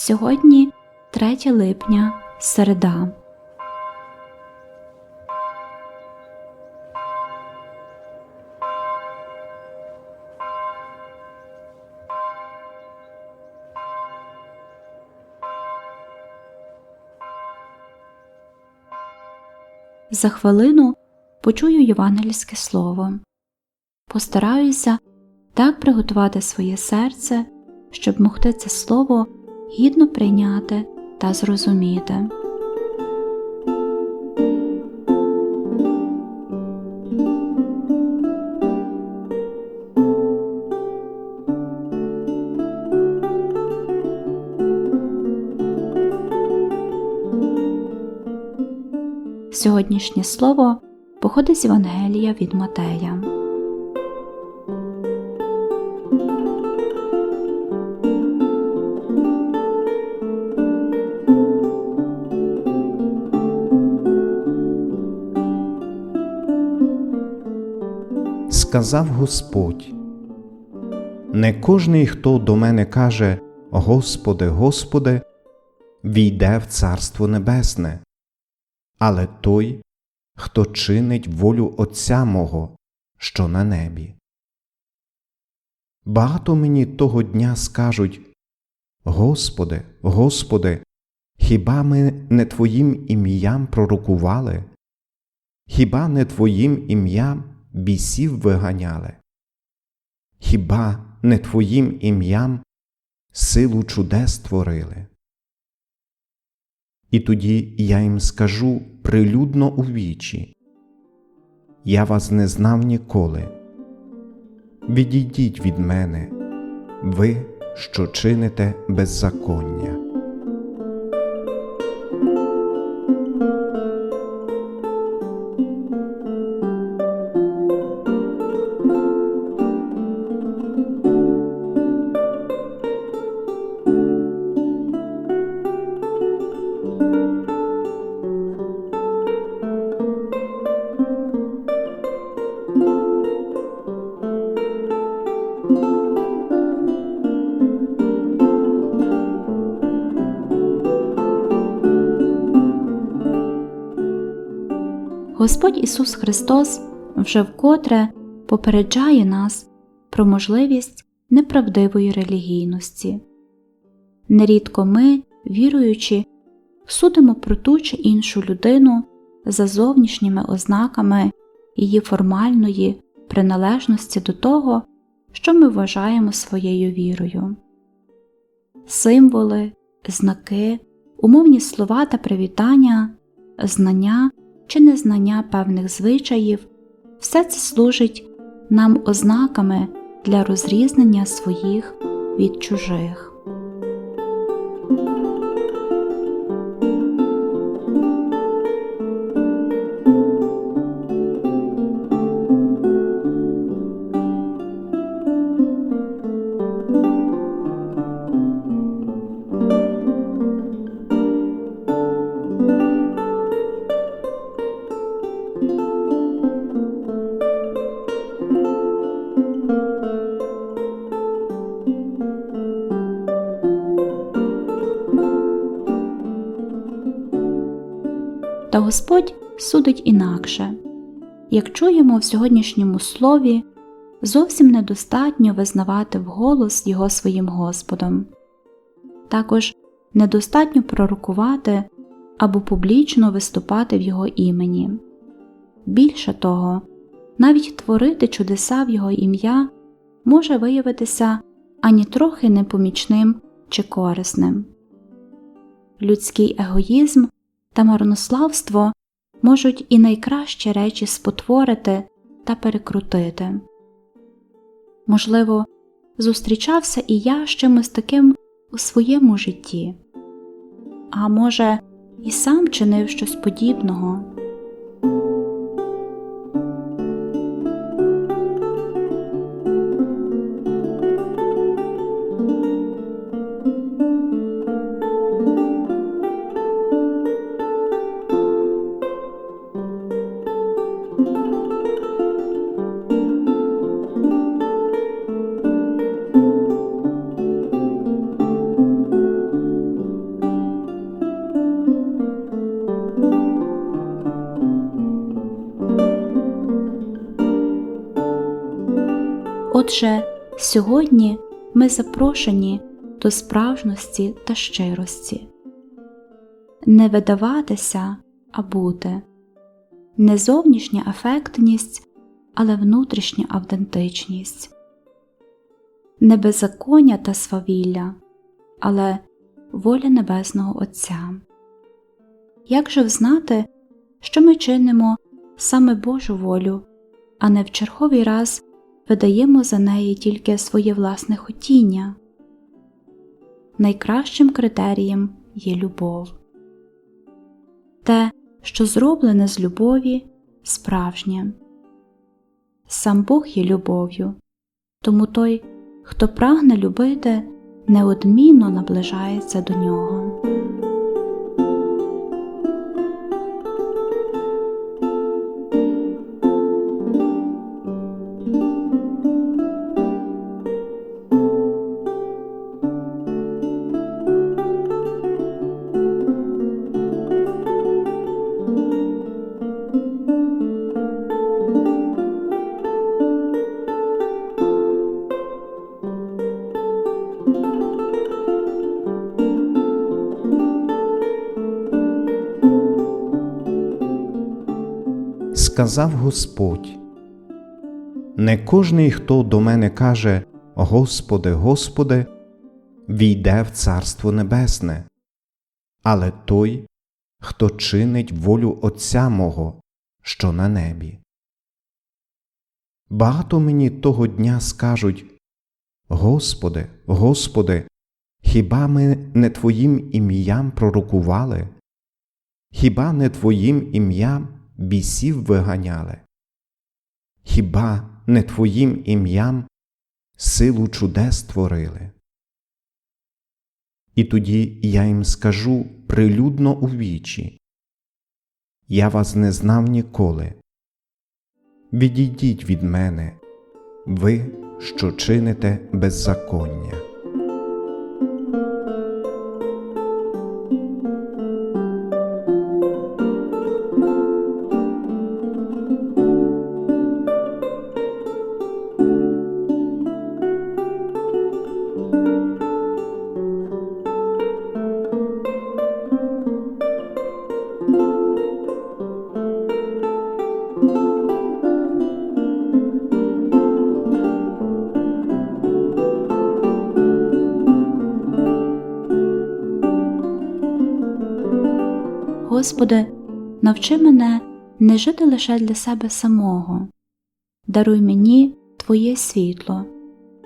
Сьогодні 3 липня, середа. За хвилину почую євангельське слово. Постараюся так приготувати своє серце, щоб могти це слово гідно прийняти та зрозуміти. Сьогоднішнє слово походить з Євангелія від Матея. Сказав Господь, не кожний, хто до мене каже Господи, Господи, війде в Царство Небесне, але той, хто чинить волю Отця мого, що на небі. Багато мені того дня скажуть Господи, Господи, хіба ми не Твоїм ім'ям пророкували? Хіба не Твоїм ім'ям бісів виганяли? Хіба не Твоїм ім'ям силу чудес творили? І тоді я їм скажу прилюдно у вічі Я вас не знав ніколи. Відійдіть від мене, ви, що чините беззаконня. Господь Ісус Христос вже вкотре попереджає нас про можливість неправдивої релігійності. Нерідко ми, віруючи, судимо про ту чи іншу людину за зовнішніми ознаками її формальної приналежності до того, що ми вважаємо своєю вірою. Символи, знаки, умовні слова та привітання, знання чи незнання певних звичаїв, все це служить нам ознаками для розрізнення своїх від чужих. Та Господь судить інакше. Як чуємо в сьогоднішньому слові, зовсім недостатньо визнавати вголос Його своїм Господом. Також недостатньо пророкувати або публічно виступати в Його імені. Більше того, навіть творити чудеса в Його ім'я може виявитися ані трохи непомічним чи корисним. Людський егоїзм та марнославство можуть і найкращі речі спотворити та перекрутити. Можливо, зустрічався і я з чимось таким у своєму житті, а може, і сам чинив щось подібного. Отже, сьогодні ми запрошені до справжності та щирості, не видаватися, а бути, не зовнішня ефектність, але внутрішня автентичність, не беззаконня та свавілля, але воля Небесного Отця. Як же взнати, що ми чинимо саме Божу волю, а не в черговий раз видаємо за неї тільки своє власне хотіння? Найкращим критерієм є любов. Що зроблене з любові, справжнє. Сам Бог є любов'ю, тому той, хто прагне любити, неодмінно наближається до нього. Сказав Господь Не кожний, хто до мене каже Господи, Господи, війде в Царство Небесне, але той, хто чинить волю Отця мого, що на небі. Багато мені того дня скажуть Господи, Господи, хіба ми не Твоїм ім'ям пророкували? Хіба не Твоїм ім'ям бісів виганяли? Хіба не Твоїм ім'ям силу чудес творили? І тоді я їм скажу прилюдно у вічі Я вас не знав ніколи. Відійдіть від мене, ви, що чините беззаконня. Господи, навчи мене не жити лише для себе самого, даруй мені Твоє світло,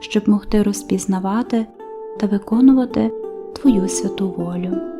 щоб могти розпізнавати та виконувати Твою святу волю.